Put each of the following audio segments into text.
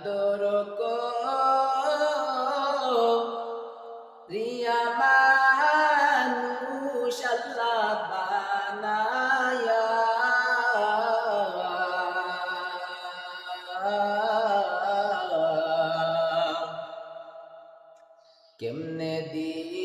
আদর রিয়া মানুষ আল্লাহ বানায়া। কেমনে দিবা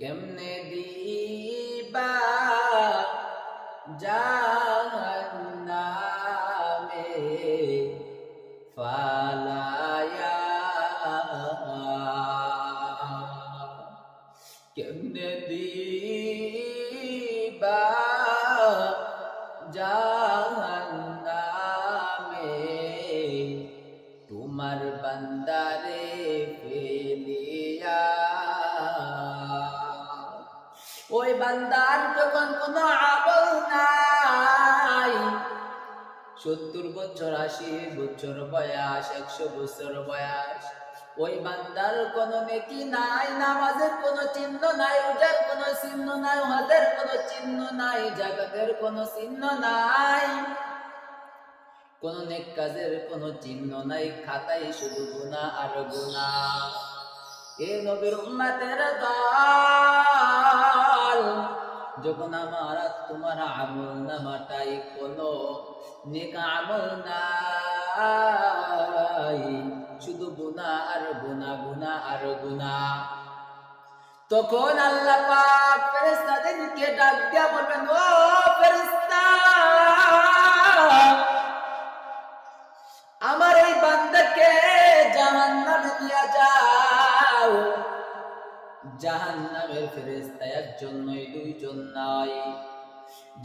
কেমনে বান্দার যখন কোনো আমল নাই, সত্তর বছর, আশি বছর বয়স, একশো বছর বয়স, ওই বান্দার কোনো নেকি নাই, নামাজের কোনো চিহ্ন নাই, রোজার কোনো চিহ্ন নাই, হজের কোনো চিহ্ন নাই জাগাতের কোনো চিহ্ন নাই। কোন নেক কাজের কোনো চিহ্ন নাই, খাতায় শুধু গুনাহ আর গুনাহ। এ নবীর উম্মতের দল যখন আমার তোমার আমল নামাটাই কোনো নেক আমল নাই, শুধু গুনা আর গুনা গুনা আর গুনাহ। তখন আল্লাহ জাহান্নামের ফেরেশতা একজন নয় দুইজন নয়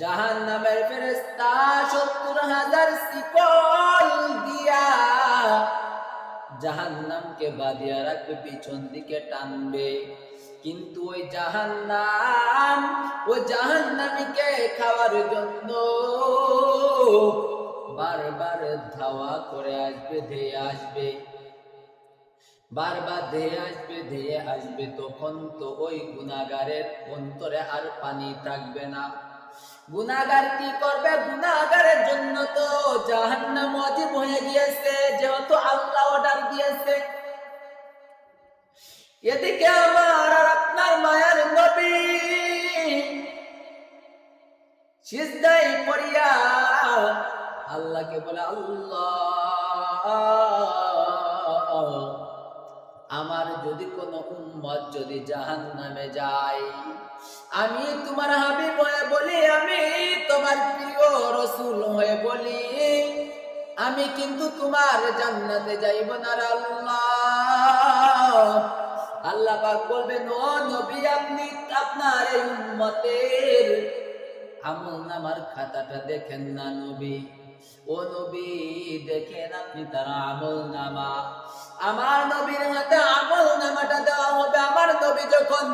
জাহান্নামের ফেরেশতা সত্তর হাজার শিকল দিয়া জাহান্নামকে বাঁধিয়া রাখবে, পিছন দিকে টানবে। কিন্তু ওই জাহান্নাম, ওই জাহান্নামীকে খাওয়ার জন্য বারবার ধাওয়া করে আসবে, ধেয়ে আসবে। বারবার ধেয়ে আসবে ধেয়ে আসবে, তখন তো ওই গুনাগারের অন্তরে আর পানি থাকবে না। গুনাগার কি করবে? গুনাগারের জন্য তো জাহান্নাম অজীব হয়ে গিয়েছে, যেহেতু আল্লাহ অর্ডার দিয়েছে। এদিকে আমার আর আপনার মায়ের নবী সিজদাই পড়িয়া আল্লাহকে বলে, আল্লাহ। আমার যদি কোনো উম্মত যদি জাহান নামে যায়, আমি তোমার হাবিব হয়ে বলি, আমি তোমার প্রিয় রসুল হয়ে বলি, আমি কিন্তু তোমার জান্নাতে যাইব না আল্লাহ। আল্লাহ পাক বলবেন, ও নবী, আপনি আপনার এই উম্মতের আমল নামার খাতাটা দেখেন না নবী। ও নবী দেখেন আপনি তার আমল নামা আমার নবীর হাতে আমল নামাটা দেওয়া হবে। আমার নবী যখন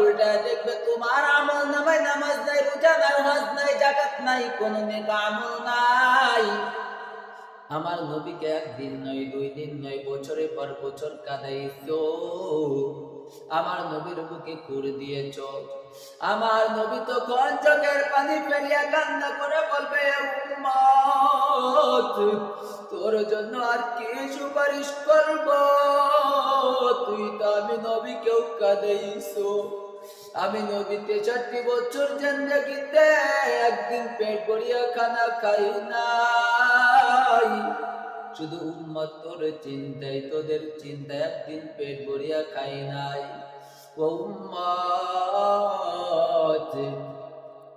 উল্টা দেখবে, তোমার আমল নামায় নামাজ নাই, রোজা নাই, হজ নাই জাকাত নাই আমল নাই। আমার নবীকে একদিন নয়, দুই দিন নয় বছরে পর বছর কাদাইছো। আমার নবীর বুকে কুর দিয়েছ। আমার নবী তো চোখের পানি ফেলিয়া কান্না করে বলবে তোর জন্য আর কি সুপারিশ করব? তুই তো আমি নবী কেউ কাদাইছো। আমি নবীতে চারটি বছর জিন্দগিতে একদিন পেট ভরিয়া খানা খাই নাই শুধু উম্মত তোর চিন্তায় তোদের চিন্তায় একদিন পেট ভরিয়া খাই নাই। ও উম্মত,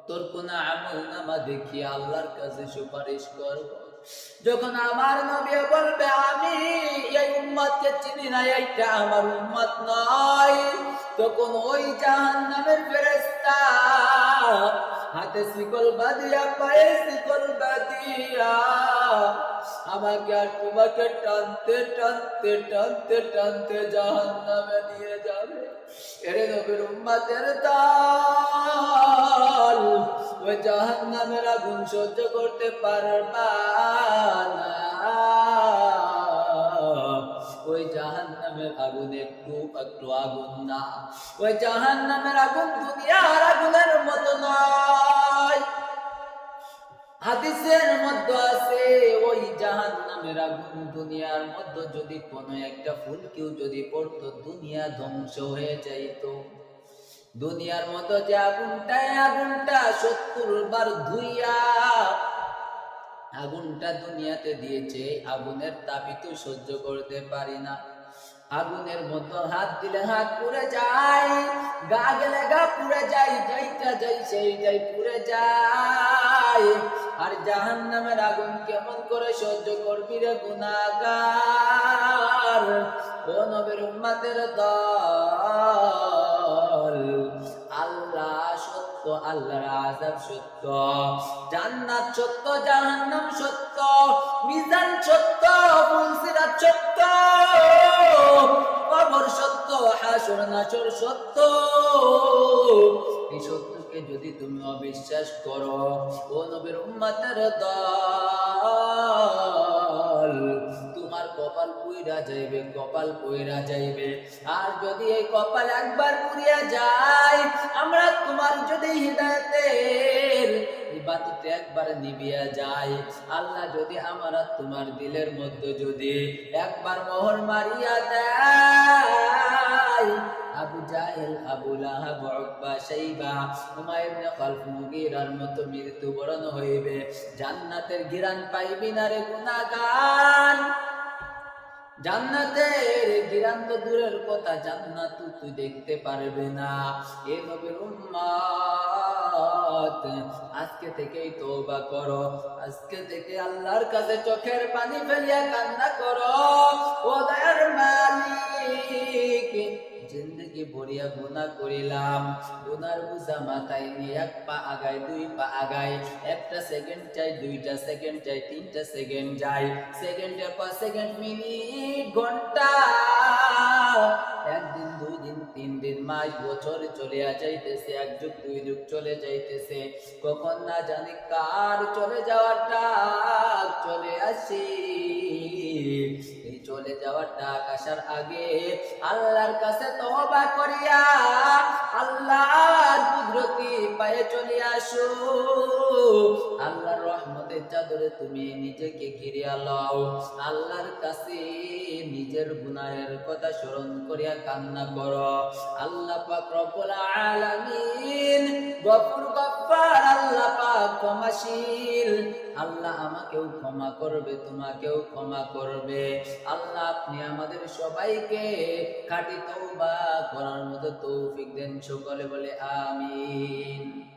তোর কোন আমল নামা দেখি আল্লাহর কাছে সুপারিশ করব যখন আমার নবী বলবে, আমি এই উম্মতকে চিনি না, এইটা আমার উম্মত নয়। তখন ওই জাহান্নামের ফেরেশতা হাতে শিকল বাঁধিয়া, পায়ে শিকল বাঁধিয়া আমাকে আর তোমাকে টানতে টানতে টানতে টানতে জাহান নামে নিয়ে যাবে। এরে নবীর উম্মাদের দল, ওই জাহান নামের আগুন সহ্য করতে পারবা ওই জাহান নামের আগুন একটু একটু আগুন না। ওই জাহান নামের আগুন দুনিয়ার আগুনের মতো নয়। হাদিসের মধ্যে আছে, ওই জাহান নামের আগুন দুনিয়ার মধ্যে যদি কোনো একটা ফুল কেউ যদি পড়তো, দুনিয়া ধ্বংস হয়ে যাইতো। দুনিয়ার মতো যে আগুনটা আগুনটা সত্তর বার ধুইয়া আগুনটা দুনিয়াতে দিয়েছে, আগুনের তাপিত সহ্য করতে পারি না। আগুনের মতো হাত দিলে হাত পুড়ে যায়, গা গেলে গা পুড়ে যায় যাইটা যাই সেইটাই পুড়ে যায়। আর জাহান নামের আগুন কেমন করে সহ্য করবি রে গুনাগার? ও নবীর উম্মাদের দল, আল্লাহ সত্য, আল্লাহর আযাব সত্য। জান্নাত সত্য, জাহান্নাম সত্য, মিজান সত্য, ফুলসিরাত সত্য, কবর সত্য, হাসর সত্য। এই সত্যকে যদি তুমি অবিশ্বাস করো, ও নবীর উম্মাতের দল, তোমার কপাল পুইরা যাইবে, কপাল পুইরা যাইবে। আর যদি এই কপাল একবার পুরিয়া যায়, আমরা তোমার যদি হৃদয়তের বাতিতে একবার নিবিয়া যায় আল্লাহ যদি আমার তোমার দিলের মধ্যে যদি একবার মোহর মারিয়া দেয় আবু জাহেল আবু লাহাব, উকবা, শাইবা হুমায়ুন ইবনে খালফ মুগীরার মতো মৃত্যুবরণ হইবে। জান্নাতের গিরান পাইবি না রে গুনাহগার জান্নাতের গিরান দূরের কথা জান্নাত তুই দেখতে পারবে না। এ নবীর উম্মাত, আজকে থেকেই তওবা করো। আজকে থেকে আল্লাহর কাছে চোখের পানি ফেলিয়া কান্না করো। ও দয়ার মালিক জিন্দগি ভরিয়া গুনাহ করিলাম। গুনার বুঝা মাথায় নিয়ে এক পা আগায়, দুই পা আগায়। একটা সেকেন্ড চাই, দুইটা সেকেন্ড চাই, তিনটা সেকেন্ড যায় সেকেন্ডের পর সেকেন্ড মিনিট, ঘণ্টা। একদিন দুই দিন তিন দিন মাস, বছর চলে যাইতেছে, এক যুগ, দুই যুগ চলে যাইতেছে। কখন না জানি কার চলে যাওয়ার ডাক চলে আসি। চলে যাওয়ার ডাক আসার আগে আল্লাহর কাছে তওবা করিয়া আল্লাহর কুদরতি পায়ে চলে আসো। আল্লাহর রহমতের চাদরে তুমি নিজেকে ঘিরে লও। আল্লাহর কাছে নিজের গুনাহের কথা স্মরণ করিয়া কান্না করো। আল্লাহ পাক রব্বুল আলামিন গফুর গফুর গফফার আল্লাহ পাক ক্ষমাশীল। আল্লাহ আমাকেও ক্ষমা করবে, তোমাকেও ক্ষমা করবে। আল্লাহ আপনি আমাদের সবাইকে কাটি তৌবা করার মতো তৌফিক দেন, সকলে বলে আমিন।